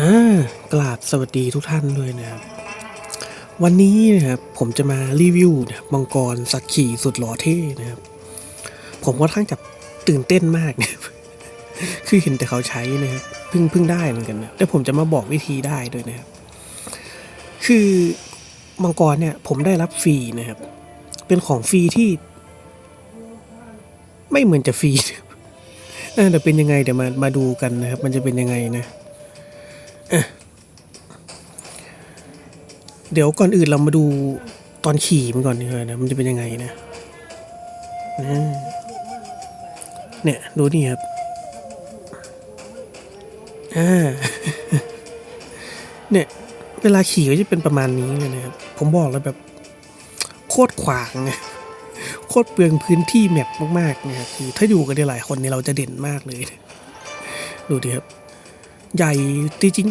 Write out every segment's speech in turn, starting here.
อ่ากราบสวัสดีทุกท่านด้วยนะครับ วันนี้นะครับผมจะมารีวิวนะบมังกรสัตว์ขี่สุดหล่อเท่นะครับ ผมค่อนข้งจะตื่นเต้นมากนะคือเห็นแต่เขาใช้นะครับเพิ่งเพิ่งได้เหมือนกันนะแต่ผมจะมาบอกวิธีได้ด้วยนะครับ คือมังกรเนี่ย ผมได้รับฟรีนะครับ เป็นของฟรีที่ ไม่เหมือนจะฟรีเออแต่เป็นยังไงเดี๋ยวมามาดูกันนะครับ มันจะเป็นยังไงนะ เดี๋ยวก่อนอื่นเรามาดูตอนขี่มันก่อนดีกว่านะ มันจะเป็นยังไงนะเนี่ย ดูนี่ครับเนี่ย เวลาขี่ก็จะเป็นประมาณนี้เลยนะครับ ผมบอกแล้วแบบ โคตรขวางไงโคตรเปลืองพื้นที่แมปมากๆนะครับคือถ้าอยู่กันได้หลายคนเนี่ยเราจะเด่นมากเลย ดูดิครับ ใหญ่ที่จริง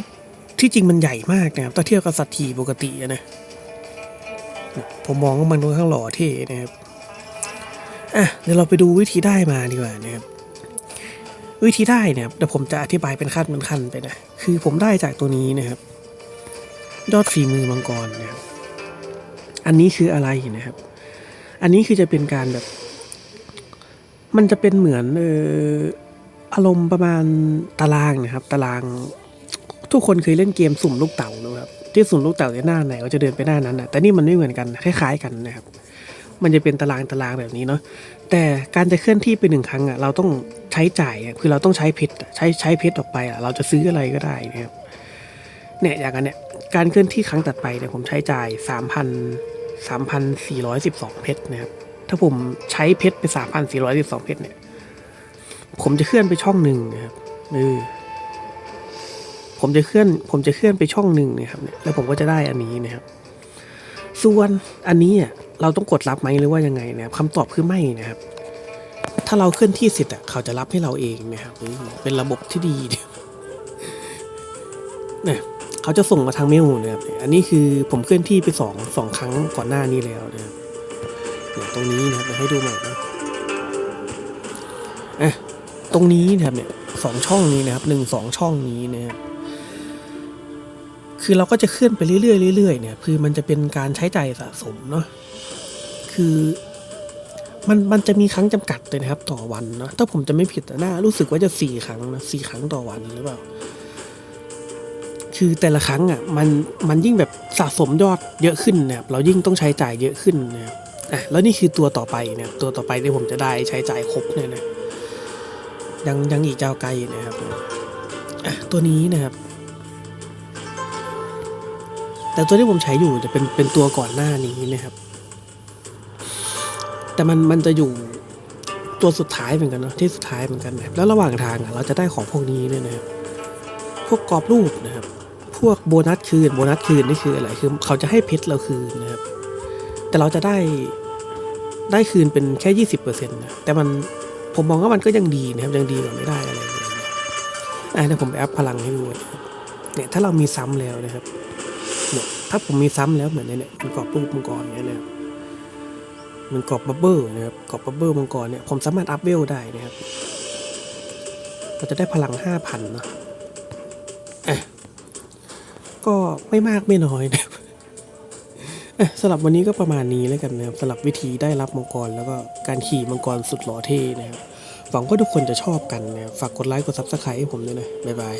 ที่จริงมันใหญ่มากนะครับถ้าเทียบกับสัตว์ขี่ปกติอะนะผมมองว่ามันค่อนข้างหล่อเท่นะครับอะเดี๋ยวเราไปดูวิธีได้มาดีกว่านะครับวิธีได้เนี่ยเดี๋ยวผมจะอธิบายเป็นขั้นเป็นขั้นไปนะคือผมได้จากตัวนี้นะครับยอดฝีมือมังกรนะครับอันนี้คืออะไรนะครับ อันนี้คือจะเป็นการแบบ มันจะเป็นเหมือนเออ อารมณ์ประมาณตารางนะครับ ตาราง ทุกคนเคยเล่นเกมสุ่มลูกเต๋านะครับที่สุ่มลูกเต๋าในหน้าไหนก็จะเดินไปหน้านั้นนะแต่นี่มันไม่เหมือนกันคล้ายๆกันนะครับ มันจะเป็นตารางตารางแบบนี้เนาะแต่การจะเคลื่อนที่ไปหนึ่งครั้งอะเราต้องใช้จ่ายอะคือเราต้องใช้เพชรใช้ใช้เพชรออกไปอะเราจะซื้ออะไรก็ได้นะครับเนี่ยอย่างนั้นเนี่ยการเคลื่อนที่ครั้งตัดไปเนี่ยผมใช้จ่ายสามพันสามพันสี่ร้อยสิบสองเพชรนะครับถ้าผมใช้เพชรไปสามพันสี่ร้อยสิบสองเพชรเนี่ย ผมจะเคลื่อนไปช่องหนึ่งนะครับเออผมจะเคลื่อน ผมจะเคลื่อนไปช่องหนึ่งนะครับเนี่ยแล้วผมก็จะได้อันนี้นะครับ ส่วนอันนี้อะเราต้องกดรับไหมหรือว่ายังไงนะครับคำตอบคือไม่นะครับ ถ้าเราเคลื่อนที่เสร็จอะเขาจะรับให้เราเองนะครับเป็นระบบที่ดีเนี่ยเขาจะส่งมาทางเมลนะครับ อันนี้คือผมเคลื่อนที่ไปสองสองครั้งก่อนหน้านี้แล้วนะครับตรงนี้นะครับเดี๋ยวให้ดูใหม่นะอะ ตรงนี้นะครับเนี่ยสองช่องนี้นะครับหนึ่งสองช่องนี้นะครับคือเราก็จะเคลื่อนไปเรื่อยๆเรื่อยๆเนี่ยคือมันจะเป็นการใช้ใจสะสมเนาะคือมันมันจะมีครั้งจำกัดเลยนะครับ ต่อวันเนาะถ้าผมจะไม่ผิดนะรู้สึกว่าจะสี่ครั้งนะสี่ครั้งต่อวันหรือเปล่า คือแต่ละครั้งอะมันมันยิ่งแบบสะสมยอดเยอะขึ้นนะครับเรายิ่งต้องใช้จ่ายเยอะขึ้นนะครับอะแล้วนี่คือตัวต่อไปเนี่ยตัวต่อไปที่ผมจะได้ใช้จ่ายครบเนี่ยนะ ยังยังอีกเจ้าวไกลนะครับอะตัวนี้นะครับ แต่ตัวที่ผมใช้อยู่จะเป็นเป็นตัวก่อนหน้านี้นะครับ แต่มันมันจะอยู่ตัวสุดท้ายเหมือนกันเนาะที่สุดท้ายเหมือนกันนะครับแล้วระหว่างทางเราจะได้ของพวกนี้เนี่ยนะครับ พวกกรอบรูปนะครับ พวกโบนัสคืนโบนัสคืนนี่คืออะไรคือเขาจะให้เพชรเราคืนนะครับ แต่เราจะได้ได้คืนเป็นแค่ยี่สิบเปอร์เซ็นต์นะแต่มัน ผมมองว่ามันก็ยังดีนะครับยังดีกว่าไม่ได้อะไรเลยอะเดี๋ยวผมไปอัพลังให้ดูเนี่ยถ้าเรามีซ้ำแล้วนะครับเนี่ยถ้าผมมีซ้ำแล้วเหมือนในเนี่ยมันกรอบรูปมังกรเนี่ยนะครับมันกรอบบับเบิ้ลนะครับกรอบบับเบิ้ลมังกรเนี่ยผมสามารถอัพเวลได้นะครับเราจะได้พลังห้าพันเนาะก็ไม่มากไม่น้อยนะครับ สำหรับวันนี้ก็ประมาณนี้แล้วกันนะครับสำหรับวิธีได้รับมังกรแล้วก็การขี่มังกรสุดหล่อเท่นะครับหวังว่าทุกคนจะชอบกันนะครับฝากกดไลค์กดซับสไครต์ให้ผมด้วยนะบ๊ายบาย